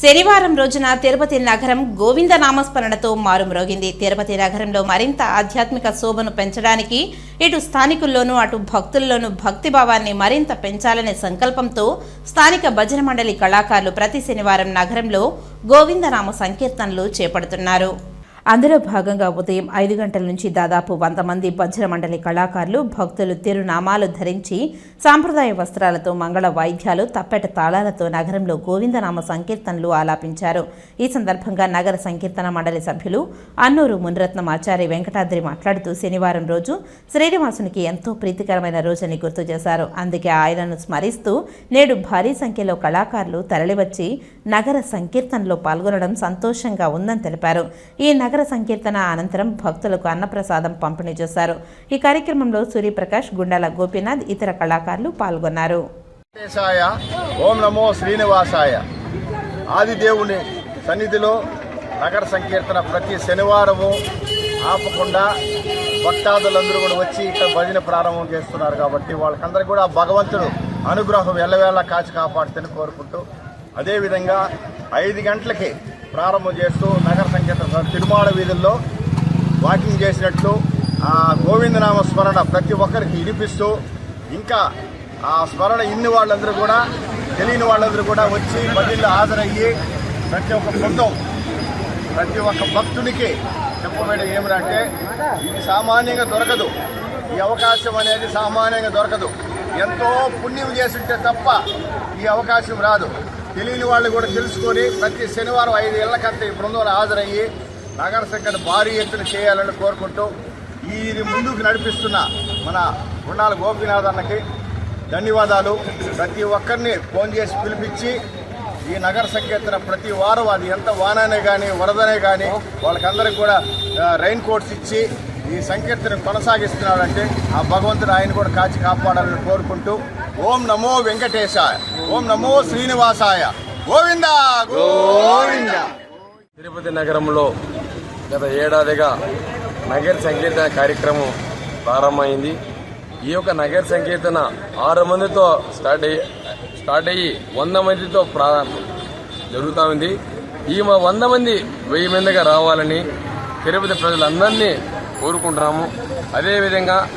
శనివారం రోజున తిరుపతి నగరం గోవింద నామస్మరణతో మారుమ్రోగింది. తిరుపతి నగరంలో మరింత ఆధ్యాత్మిక శోభను పెంచడానికి ఇటు స్థానికుల్లోనూ అటు భక్తుల్లోనూ భక్తి భావాన్ని మరింత పెంచాలనే సంకల్పంతో స్థానిక భజన మండలి కళాకారులు ప్రతి శనివారం నగరంలో గోవిందనామ సంకీర్తనలు చేపడుతున్నారు. అందులో భాగంగా ఉదయం ఐదు గంటల నుంచి దాదాపు వంద మంది భజన మండలి కళాకారులు భక్తులు తిరునామాలు ధరించి సాంప్రదాయ వస్త్రాలతో మంగళ వాయిద్యాలు తప్పెట తాళాలతో నగరంలో గోవిందనామ సంకీర్తనలు ఆలాపించారు. ఈ సందర్భంగా నగర సంకీర్తన మండలి సభ్యులు అన్నూరు మునిరత్నం ఆచార్య వెంకటాద్రి మాట్లాడుతూ శనివారం రోజు శ్రీనివాసునికి ఎంతో ప్రీతికరమైన రోజని గుర్తు చేశారు. అందుకే ఆయనను స్మరిస్తూ నేడు భారీ సంఖ్యలో కళాకారులు తరలివచ్చి నగర సంకీర్తనలో పాల్గొనడం సంతోషంగా ఉందని తెలిపారు. ఈ నగర సంకీర్తన అనంతరం భక్తులకు అన్నప్రసాదం పంపిణీ చేశారు. ఈ కార్యక్రమంలో సూర్యప్రకాష్ గుండాల గోపీనాథ్ ఇతర కళాకారులు పాల్గొన్నారు. ఓం నమో శ్రీనివాసాయ. ఆదిదేవుని సన్నిధిలో నగర సంకీర్తన ప్రతి శనివారము ఆపకుండా భక్తాదులందరూ కూడా వచ్చి ఇక్కడ భజన ప్రారంభం చేస్తున్నారు కాబట్టి వాళ్ళకందరికీ కూడా భగవంతుడు అనుగ్రహం ఎల్లవేళ కాచి కాపాడుతని కోరుకుంటూ అదేవిధంగా ఐదు గంటలకి ప్రారంభం చేస్తూ నగర సంకీర్తన తిరుమాడ వీధుల్లో వాకింగ్ చేసినట్లు గోవిందనామ స్మరణ ప్రతి ఒక్కరికి ఇడిపిస్తూ ఇంకా ఆ స్మరణ ఇన్ని వాళ్ళందరూ కూడా తెలియని వాళ్ళందరూ కూడా వచ్చి మధ్యలో హాజరయ్యి ప్రతి ఒక్క బృందం ప్రతి ఒక్క భక్తునికి చెప్పబడి ఏమిటంటే ఇది సామాన్యంగా దొరకదు. ఈ అవకాశం అనేది సామాన్యంగా దొరకదు. ఎంతో పుణ్యం చేసింటే తప్ప ఈ అవకాశం రాదు. తెలియని వాళ్ళు కూడా తెలుసుకొని ప్రతి శనివారం ఐదు ఏళ్ళకంతా ఈ బృందంలో హాజరయ్యి నగర సంఖ్యను భారీ ఎత్తున చేయాలని కోరుకుంటూ ఈ ముందుకు నడిపిస్తున్న మన గుండాల గోపినాథ్ అన్నకి ధన్యవాదాలు. ప్రతి ఒక్కరిని ఫోన్ చేసి పిలిపించి ఈ నగర సంకీర్తన ప్రతి వారం అది ఎంత వాననే కానీ వరదనే కానీ వాళ్ళకందరికీ కూడా రైన్ కోట్స్ ఇచ్చి ఈ సంకీర్తన కొనసాగిస్తున్నాడంటే ఆ భగవంతుడు ఆయన కూడా కాచి కాపాడాలని కోరుకుంటూ ఓం నమో వెంకటేశాయ ఓం నమో శ్రీనివాసాయ. గోవింద గోవింద. తిరుపతి నగరంలో గత ఏడాదిగా నగర సంకీర్తన కార్యక్రమం ప్రారంభమైంది. ఈ యొక్క నగర సంకీర్తన ఆరు మందితో స్టార్ట్ అయ్యి స్టార్ట్ అయ్యి వంద మందితో ప్రారంభం జరుగుతూ ఉంది. ఈ వంద మంది వెయ్యి మందిగా రావాలని తిరుపతి ప్రజలందరినీ కోరుకుంటున్నాము. అదేవిధంగా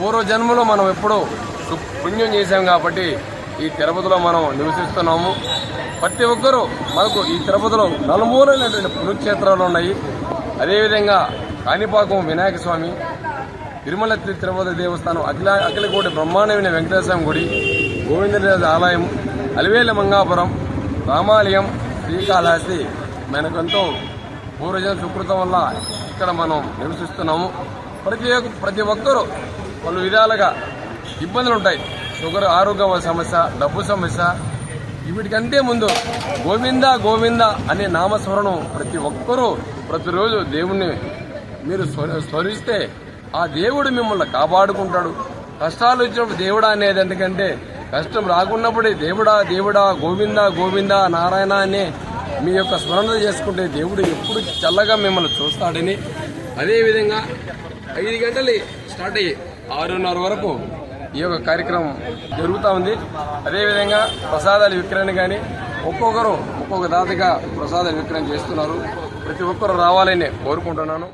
పూర్వజన్మలో మనం ఎప్పుడూ సు- పుణ్యం చేశాం కాబట్టి ఈ తిరుపతిలో మనం నివసిస్తున్నాము. ప్రతి ఒక్కరూ మనకు ఈ తిరుపతిలో నలుమూలైనటువంటి పుణ్యక్షేత్రాలు ఉన్నాయి. అదేవిధంగా కాణిపాకం వినాయక స్వామి తిరుమల తిరుపతి దేవస్థానం అఖిల అఖిలకోటి బ్రహ్మాండమైన వెంకటేశ్వర గుడి గోవిందరాజు ఆలయం అలివేల మంగాపురం రామాలయం శ్రీకాళహస్తి మనకెంతో పూర్వజన సుకృతం వల్ల ఇక్కడ మనం నివసిస్తున్నాము. ప్రతి ప్రతి ఒక్కరూ పలు విధాలుగా ఇబ్బందులు ఉంటాయి షుగర్ ఆరోగ్య సమస్య డబ్బు సమస్య. వీటికంటే ముందు గోవింద గోవింద అనే నామస్మరణం ప్రతి ఒక్కరూ ప్రతిరోజు దేవుణ్ణి మీరు స్మరిస్తే ఆ దేవుడు మిమ్మల్ని కాపాడుకుంటాడు. కష్టాలు వచ్చినప్పుడు దేవుడా అనేది ఎందుకంటే కష్టం రాకున్నప్పుడే దేవుడా దేవుడా గోవిందా గోవిందా నారాయణ అనే మీ యొక్క స్మరణ చేసుకుంటే దేవుడు ఎప్పుడు చల్లగా మిమ్మల్ని చూస్తాడని. అదేవిధంగా ఐదు గంటలు స్టార్ట్ అయ్యి ఆరున్నర వరకు ఈ యొక్క కార్యక్రమం జరుగుతూ ఉంది. అదేవిధంగా ప్రసాదాల విక్రయణ కానీ ఒక్కొక్కరు ఒక్కొక్క దాతగా ప్రసాదాలు విక్రయం చేస్తున్నారు. ప్రతి ఒక్కరు రావాలని కోరుకుంటున్నాను.